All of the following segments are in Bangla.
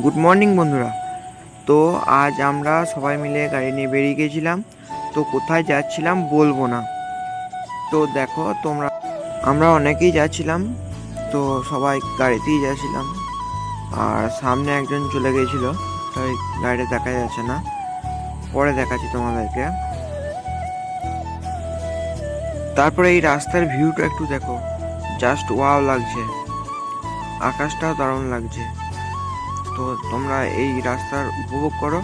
গুড মর্নিং বন্ধুরা। তো আজ আমরা সবাই মিলে গাড়ি নিয়ে বেরিয়ে গেছিলাম তো কোথায় যাচ্ছিলাম বলব না। তো দেখো, তোমরা, আমরা অনেকেই যাচ্ছিলাম। তো সবাই গাড়িতেই যাচ্ছিলাম। আর সামনে একজন চলে গেছিল তাই গাড়িটা দেখা যাচ্ছে না। পরে দেখাচ্ছি তোমাদেরকে। তারপরে এই রাস্তার ভিউটা একটু দেখো। জাস্ট ওয়াও লাগছে। আকাশটাও দারুণ লাগছে। তো তোমরা এই রাস্তার উপভোগ করো।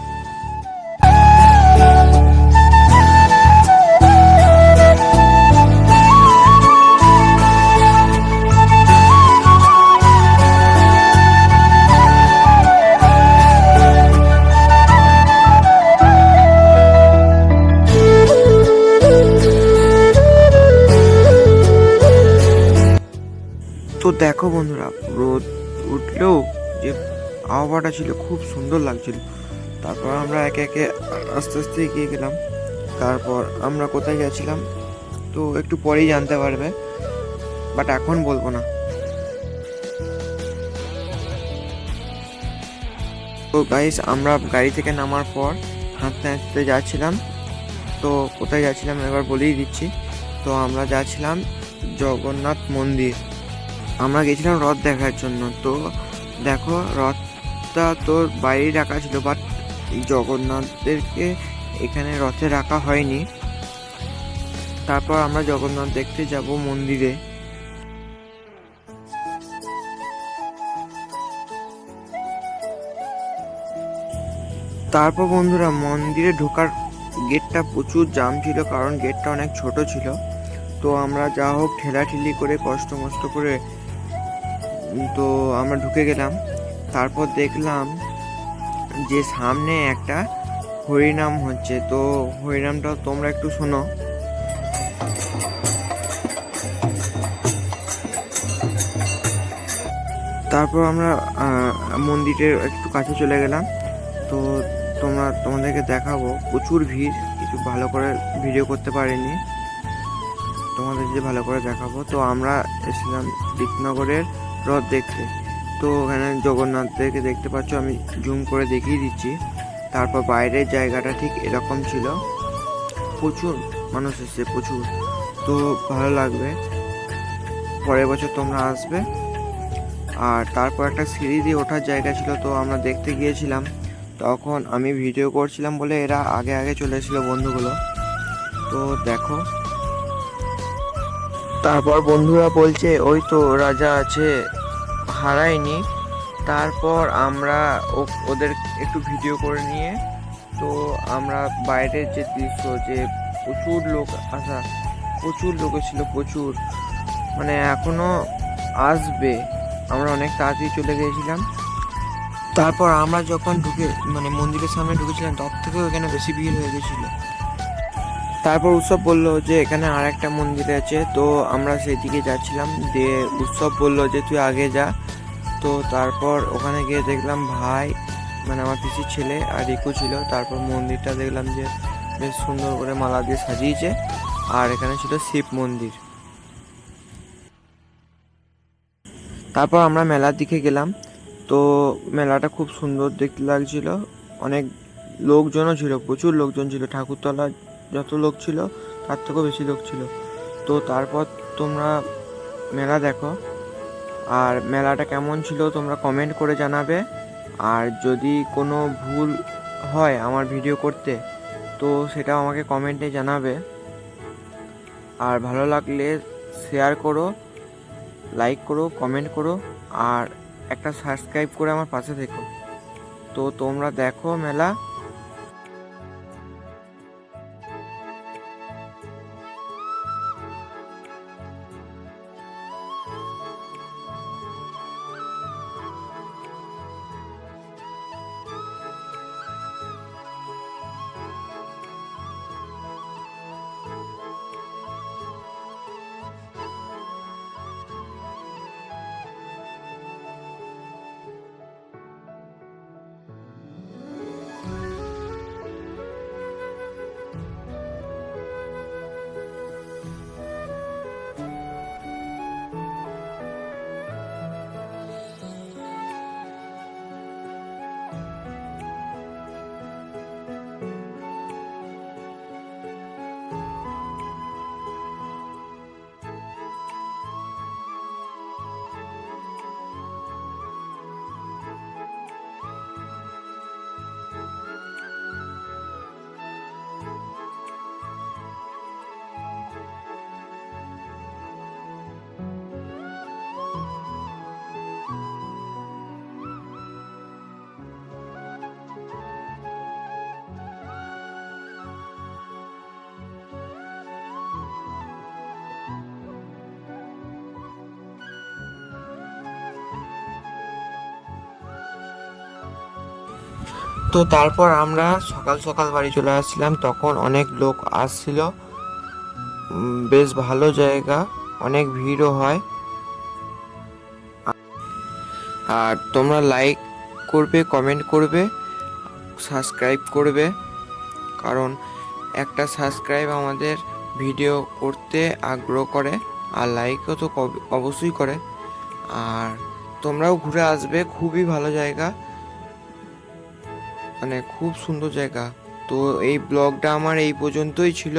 তো দেখো বন্ধুরা রোদ উঠলেও যে আবহাওয়াটা ছিল খুব সুন্দর লাগছিল। তারপর আমরা একে একে আস্তে আস্তে এগিয়ে গেলাম। তারপর আমরা কোথায় গেছিলাম? তো একটু পরেই জানতে পারবে। বাট এখন বলব না। তো গাইস আমরা গাড়ি থেকে নামার পর হাঁটতে হাঁটতে যাচ্ছিলাম। তো কোথায় যাচ্ছিলাম এবার বলেই দিচ্ছি। তো আমরা যাচ্ছিলাম জগন্নাথ মন্দির। আমরা গেছিলাম রথ দেখার জন্য। তো দেখো রথটা তোর বাইরেই রাখা ছিল বাট জগন্নাথদেরকে এখানে রথে রাখা হয়নি। তারপর আমরা জগন্নাথ দেখতে যাব মন্দিরে। তারপর বন্ধুরা, মন্দিরে ঢোকার গেটটা প্রচুর জাম ছিল, কারণ গেটটা অনেক ছোট ছিল। তো আমরা যা হোক ঠেলাঠেলি করে, কষ্ট মষ্ট করে তো আমরা ঢুকে গেলাম। তারপর দেখলাম যে সামনে একটা হরিনাম হচ্ছে। তো হরিনামটা তোমরা একটু শোনো। তারপর আমরা মন্দিরের একটু কাছে চলে গেলাম। তো তোমরা, তোমাদেরকে দেখাবো। প্রচুর ভিড়, কিছু ভালো করে ভিডিও করতে পারিনি। তোমাদের যে ভালো করে দেখাবো। তো আমরা এসেছিলাম দীপনগরের রথ দেখতে। তো ওখানে জগন্নাথদেরকে দেখতে পাচ্ছ, আমি জুম করে দেখিয়ে দিচ্ছি। তারপর বাইরের জায়গাটা ঠিক এরকম ছিল। প্রচুর মানুষ এসছে, প্রচুর। তো ভালো লাগবে। পরের বছর তোমরা আসবে। আর তারপর একটা সিঁড়ি দিয়ে ওঠার জায়গা ছিল, তো আমরা দেখতে গিয়েছিলাম। তখন আমি ভিডিও করছিলাম বলে এরা আগে আগে চলে এসেছিল বন্ধুগুলো। তো দেখো। তারপর বন্ধুরা বলছে, ওই তো রাজা আছে হারায়নি তারপর আমরা ওদের একটু ভিডিও করে নিয়ে, তো আমরা বাইরের যে দৃশ্য, যে প্রচুর লোক আসা প্রচুর লোক ছিল, প্রচুর। মানে এখনও আসবে। আমরা অনেক তাড়াতাড়ি চলে গিয়েছিলাম। তারপর আমরা যখন ঢুকে মানে মন্দিরের সামনে ঢুকেছিলাম তার থেকেও এখানে বেশি ভিড় হয়ে গেছিল তারপর উৎসব বলল যে এখানে আর একটা মন্দির আছে, তো আমরা সেই দিকে যাচ্ছিলাম, দিয়ে উৎসব বলল যে তুই আগে যা। তো তারপর ওখানে গিয়ে দেখলাম ভাই মানে আমার পিসির ছেলে আর রিকু ছিল, তারপর মন্দিরটা দেখলাম যে বেশ সুন্দর করে মালা দিয়ে সাজিয়েছে, আর এখানে ছিল শিব মন্দির। তারপর আমরা মেলার দিকে গেলাম, তো মেলাটা খুব সুন্দর দেখতে লাগছিল, অনেক লোকজনও ছিল, প্রচুর লোকজন ছিল, ঠাকুরতলা যত লোক ছিল, তার থেকেও বেশি লোক ছিল। তো তারপর তোমরা মেলা দেখো। আর মেলাটা কেমন ছিল তোমরা কমেন্ট করে জানাবে। আর যদি কোনো ভুল হয় আমার ভিডিও করতে, তো সেটা আমাকে কমেন্টে জানাবে। আর ভালো লাগলে শেয়ার করো লাইক করো কমেন্ট করো, আর একটা সাবস্ক্রাইব করে আমার পাশে থেকো। তো তোমরা দেখো মেলা। তো তারপর আমরা সকাল সকাল বাড়ি চলে আসছিলাম। তখন অনেক লোক আসছিল। বেশ ভালো জায়গা, অনেক ভিড়ও হয়। আর তোমরা লাইক করবে কমেন্ট করবে সাবস্ক্রাইব করবে। কারণ একটা সাবস্ক্রাইব আমাদের ভিডিও করতে আগ্রহ করে, আর লাইকও তো অবশ্যই করে। আর তোমরাও ঘুরে আসবে, খুবই ভালো জায়গা। মানে খুব সুন্দর জায়গা। তো এই ব্লগটা আমার এই পর্যন্তই ছিল।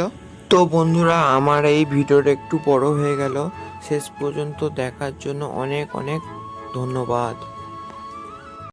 তো বন্ধুরা, আমার এই ভিডিওটা একটু বড় হয়ে গেল। শেষ পর্যন্ত দেখার জন্য অনেক অনেক ধন্যবাদ।